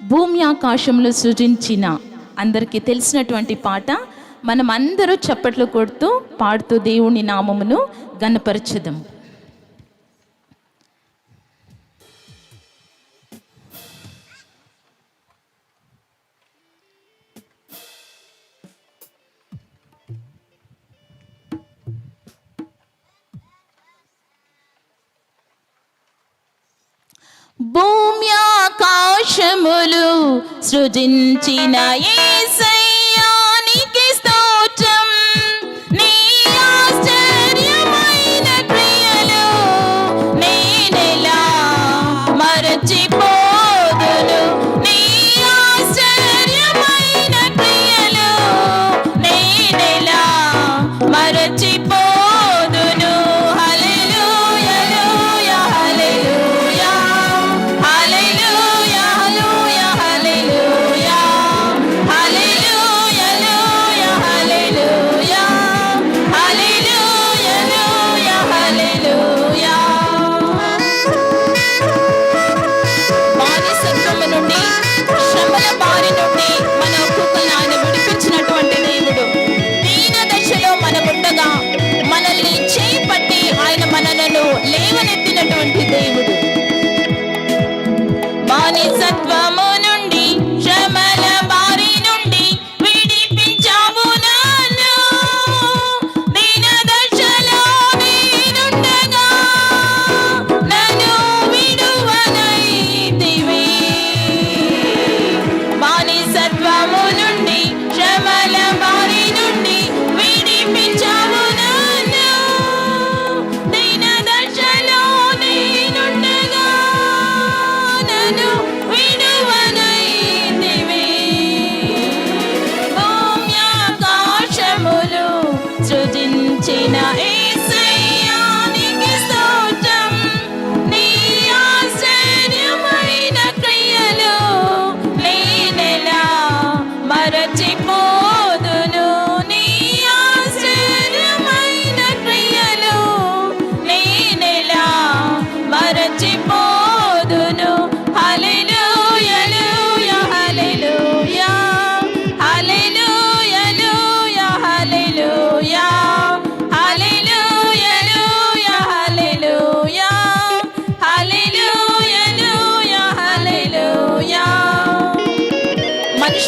భూమి ఆకాశంలో సృజించిన అందరికీ తెలిసినటువంటి పాట మనం అందరూ చప్పట్లు కొడుతూ పాడుతూ దేవుని నామమును గనపరచదం భూ ఆకాశములు సృజించిన ఏసై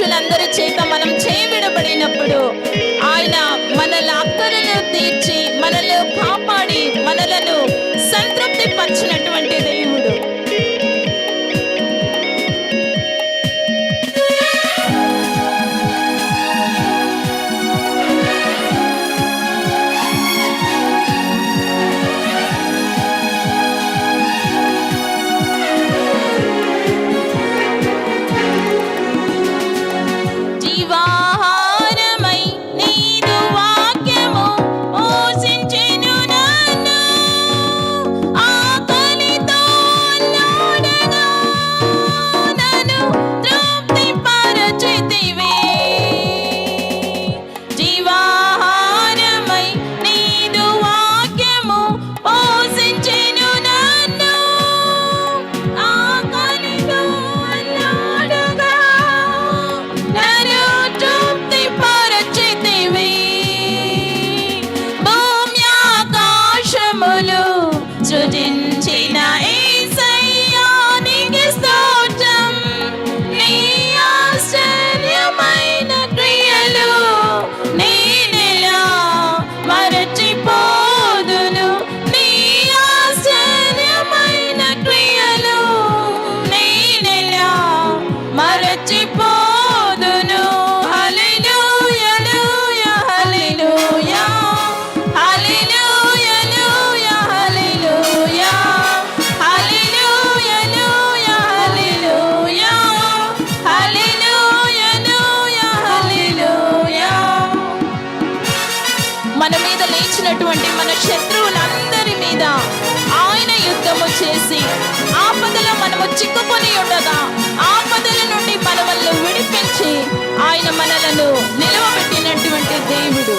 మనుషులందరి చేత మనం మీద ఆయన యుద్ధము చేసి ఆపదలో మనము చిక్కుకొని ఉండగా ఆపదల నుండి మనల్ని విడిపించి ఆయన మనలను నిలవబెట్టినటువంటి దేవుడు.